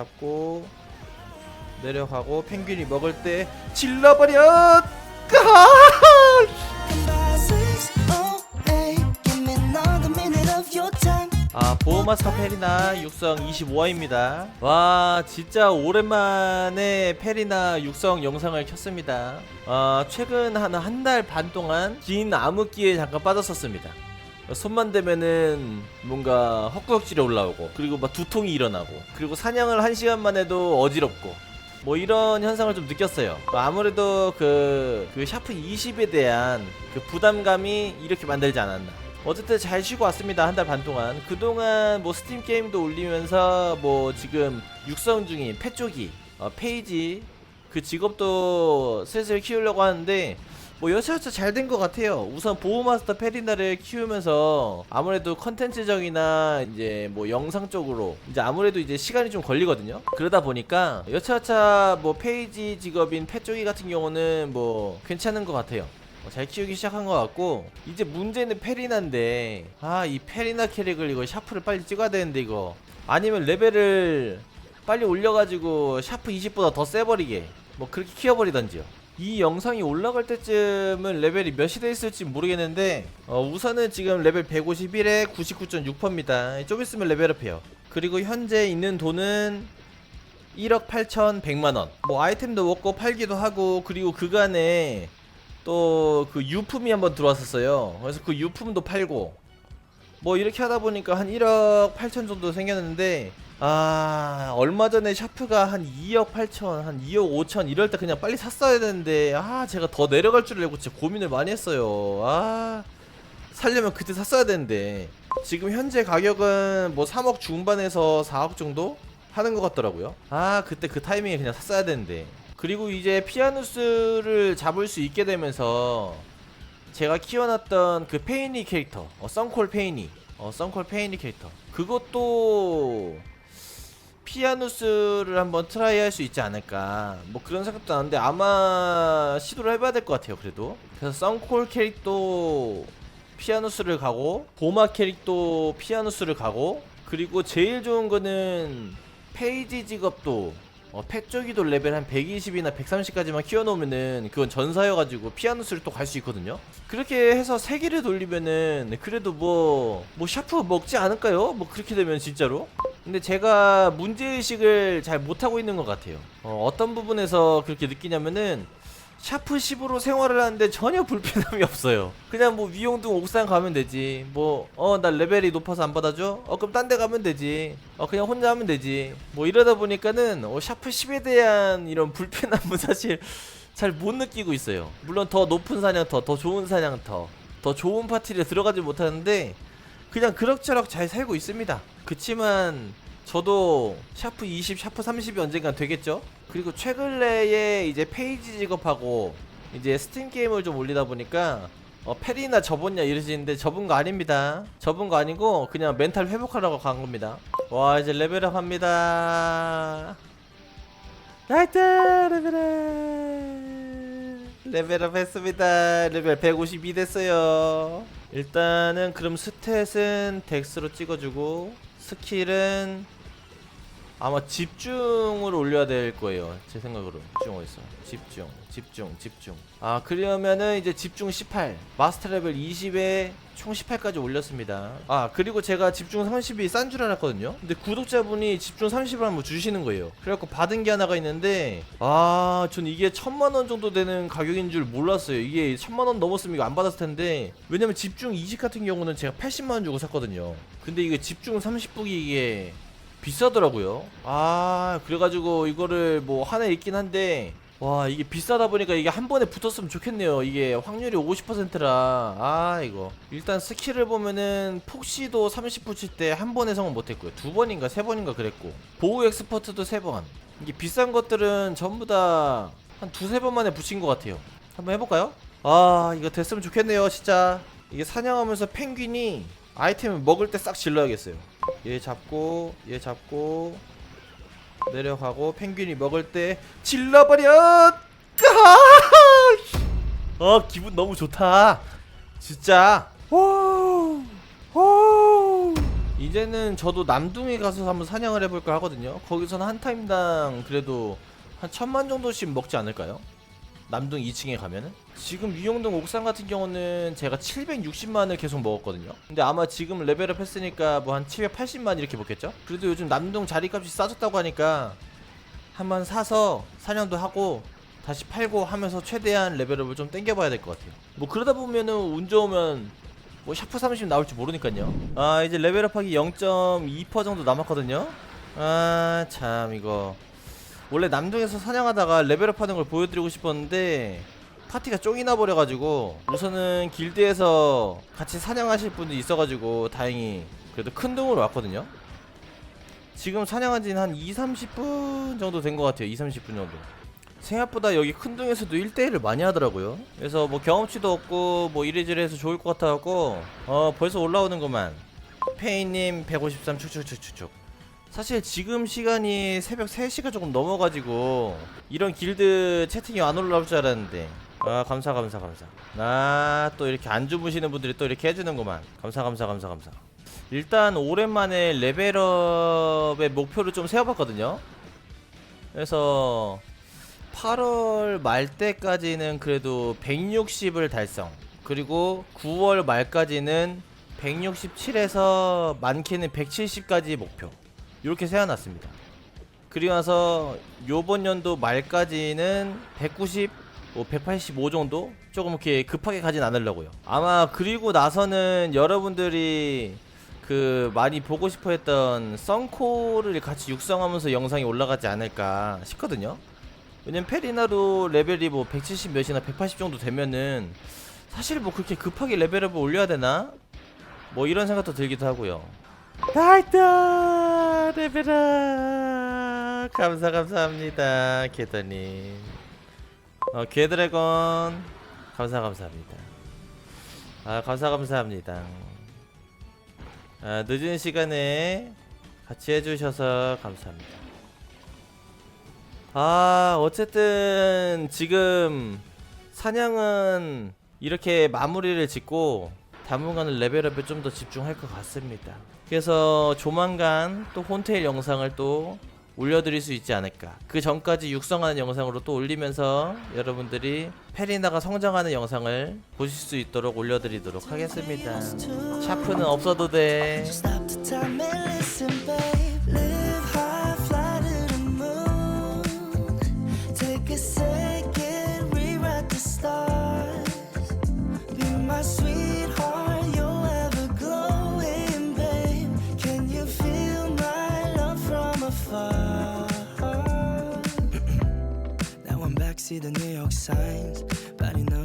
잡고 내려가고 펭귄이 먹을 때 질러버려 까아 보호마스터 페리나 육성 25화입니다. 와 진짜 오랜만에 페리나 육성 영상을 켰습니다. 아 최근 한 한 달 반 동안 긴 암흑기에 잠깐 빠졌었습니다 손만 대면은 뭔가 헛구역질이 올라오고 그리고 막 두통이 일어나고 그리고 사냥을 한 시간만 해도 어지럽고 뭐 이런 현상을 좀 느꼈어요. 아무래도 그, 그 샤프 20에 대한 그 부담감이 이렇게 만들지 않았나. 어쨌든 잘 쉬고 왔습니다 한 달 반 동안. 그동안 뭐 스팀 게임도 올리면서 뭐 지금 육성 중인 패 쪽이 어, 페이지 그 직업도 슬슬 키우려고 하는데 뭐 여차저차 잘 된 것 같아요. 우선 보호마스터 페리나를 키우면서 아무래도 컨텐츠적이나 이제 뭐 영상 쪽으로 이제 아무래도 이제 시간이 좀 걸리거든요. 그러다 보니까 여차저차 뭐 페이지 직업인 패쪽이 같은 경우는 뭐 괜찮은 것 같아요. 어, 잘 키우기 시작한 것 같고 이제 문제는 페리나인데 아 이 페리나 캐릭을 이거 샤프를 빨리 찍어야 되는데 이거 아니면 레벨을 빨리 올려가지고 샤프 20보다 더 세버리게 뭐 그렇게 키워버리던지요 이 영상이 올라갈 때쯤은 레벨이 몇이 돼 있을지 모르겠는데 어, 우선은 지금 레벨 151에 99.6%입니다. 좀 있으면 레벨업해요. 그리고 현재 있는 돈은 1억 8,100만원. 뭐 아이템도 먹고 팔기도 하고 그리고 그간에 또 그 유품이 한번 들어왔었어요. 그래서 그 유품도 팔고 뭐 이렇게 하다 보니까 한 1억 8천 정도 생겼는데 아 얼마 전에 샤프가 한 2억 8천 한 2억 5천 이럴 때 그냥 빨리 샀어야 되는데 아 제가 더 내려갈 줄 알고 진짜 고민을 많이 했어요. 아 살려면 그때 샀어야 되는데. 지금 현재 가격은 뭐 3억 중반에서 4억 정도 하는 것 같더라고요. 아 그때 그 타이밍에 그냥 샀어야 되는데. 그리고 이제 피아누스를 잡을 수 있게 되면서 제가 키워놨던 그 페이니 캐릭터 어, 썬콜 페이니 어, 썬콜 페이니 캐릭터. 그것도 피아누스를 한번 트라이 할 수 있지 않을까. 뭐 그런 생각도 나는데 아마 시도를 해봐야 될 것 같아요 그래도. 그래서 썬콜 캐릭도 피아누스를 가고 보마 캐릭도 피아누스를 가고 그리고 제일 좋은 거는 페이지 직업도 어, 펫 쪽이도 레벨 한 120이나 130까지만 키워놓으면은 그건 전사여가지고 피아누스를 또 갈 수 있거든요. 그렇게 해서 세 개를 돌리면은 그래도 뭐 뭐 샤프 먹지 않을까요? 뭐 그렇게 되면 진짜로. 근데 제가 문제의식을 잘 못하고 있는 것 같아요. 어, 어떤 부분에서 그렇게 느끼냐면은 샤프 10으로 생활을 하는데 전혀 불편함이 없어요. 그냥 뭐 위용등 옥상 가면 되지. 뭐, 어, 나 레벨이 높아서 안 받아줘? 어, 그럼 딴 데 가면 되지. 어, 그냥 혼자 하면 되지. 뭐 이러다 보니까는, 어, 샤프 10에 대한 이런 불편함은 사실 잘 못 느끼고 있어요. 물론 더 높은 사냥터, 더 좋은 사냥터, 더 좋은 파티를 들어가지 못하는데, 그냥 그럭저럭 잘 살고 있습니다. 그치만, 저도 샤프 20, 샤프 30이 언젠간 되겠죠? 그리고 최근래에 이제 페이지 직업하고 이제 스팀 게임을 좀 올리다 보니까 어, 페리나 접었냐 이러시는데 접은 거 아닙니다. 접은 거 아니고 그냥 멘탈 회복하려고 간 겁니다. 와 이제 레벨업 합니다. 나이트 레벨업 레벨업 했습니다. 레벨 152 됐어요. 일단은 그럼 스탯은 덱스로 찍어주고 스킬은 아마 집중을 올려야 될 거예요. 제 생각으로. 집중 어딨어? 집중, 집중, 집중. 아, 그러면은 이제 집중 18. 마스터 레벨 20에 총 18까지 올렸습니다. 아, 그리고 제가 집중 30이 싼 줄 알았거든요. 근데 구독자분이 집중 30을 한번 주시는 거예요. 그래갖고 받은 게 하나가 있는데, 아, 전 이게 천만 원 정도 되는 가격인 줄 몰랐어요. 이게 천만 원 넘었으면 이거 안 받았을 텐데, 왜냐면 집중 20 같은 경우는 제가 80만 원 주고 샀거든요. 근데 이게 집중 30북이 이게 비싸더라고요. 아, 그래가지고 이거를 뭐 하나 있긴 한데, 와, 이게 비싸다 보니까 이게 한 번에 붙었으면 좋겠네요. 이게 확률이 50%라. 아, 이거. 일단 스킬을 보면은 폭시도 30 붙일 때 한 번에 성공 못했고요. 두 번인가 세 번인가 그랬고. 보호 엑스퍼트도 세 번. 이게 비싼 것들은 전부 다 한 두세 번 만에 붙인 것 같아요. 한번 해볼까요? 아, 이거 됐으면 좋겠네요, 진짜. 이게 사냥하면서 펭귄이 아이템을 먹을 때 싹 질러야겠어요. 얘 잡고 얘 잡고 내려가고 펭귄이 먹을 때 질러버려 어 기분 너무 좋다 진짜. 이제는 저도 남둥에 가서 한번 사냥을 해볼까 하거든요. 거기서는 한 타임당 그래도 한 천만 정도씩 먹지 않을까요? 남둥 2층에 가면은 지금 유영동 옥상 같은 경우는 제가 760만을 계속 먹었거든요. 근데 아마 지금 레벨업 했으니까 뭐 한 780만 이렇게 먹겠죠? 그래도 요즘 남동 자리값이 싸졌다고 하니까 한번 사서 사냥도 하고 다시 팔고 하면서 최대한 레벨업을 좀 땡겨봐야 될 것 같아요. 뭐 그러다 보면은 운 좋으면 뭐 샤프 30 나올지 모르니까요. 아 이제 레벨업하기 0.2% 정도 남았거든요. 아 참 이거 원래 남동에서 사냥하다가 레벨업하는 걸 보여드리고 싶었는데 파티가 쫑이 나 버려가지고 우선은 길드에서 같이 사냥하실 분도 있어가지고 다행히 그래도 큰 동으로 왔거든요. 지금 사냥한 지는 한 2, 30분 정도 된 것 같아요. 2, 30분 정도. 생각보다 여기 큰 동에서도 1대1을 많이 하더라고요. 그래서 뭐 경험치도 없고 뭐 이래저래 해서 좋을 것 같아갖고 어 벌써 올라오는구만. 페이님 153 축축축축축. 사실 지금 시간이 새벽 3시가 조금 넘어가지고 이런 길드 채팅이 안 올라올 줄 알았는데. 아 감사 감사 감사. 아또 이렇게 안 주무시는 분들이 또 이렇게 해주는구만. 감사 감사 감사 감사. 일단 오랜만에 레벨업의 목표를 좀 세워봤거든요. 그래서 8월 말 때까지는 그래도 160을 달성. 그리고 9월 말까지는 167에서 많게는 170까지 목표 이렇게 세워놨습니다 그리고 나서 요번 연도 말까지는 190, 뭐 185 정도 조금 이렇게 급하게 가진 않으려고요. 아마 그리고 나서는 여러분들이 그 많이 보고 싶어 했던 썬코를 같이 육성하면서 영상이 올라가지 않을까 싶거든요. 왜냐면 페리나도 레벨이 뭐 170 몇이나 180 정도 되면은 사실 뭐 그렇게 급하게 레벨업을 올려야 되나? 뭐 이런 생각도 들기도 하고요. 다이다 레벨업 감사 감사합니다 개더님. 어 개드래곤. 감사 감사합니다. 아 감사 감사합니다. 아 늦은 시간에 같이 해주셔서 감사합니다. 아 어쨌든 지금 사냥은 이렇게 마무리를 짓고 당분간은 레벨업에 좀 더 집중할 것 같습니다. 그래서 조만간 또 혼테일 영상을 또 올려드릴 수 있지 않을까. 그 전까지 육성하는 영상으로 또 올리면서 여러분들이 페리나가 성장하는 영상을 보실 수 있도록 올려드리도록 하겠습니다. 샤프는 없어도 돼.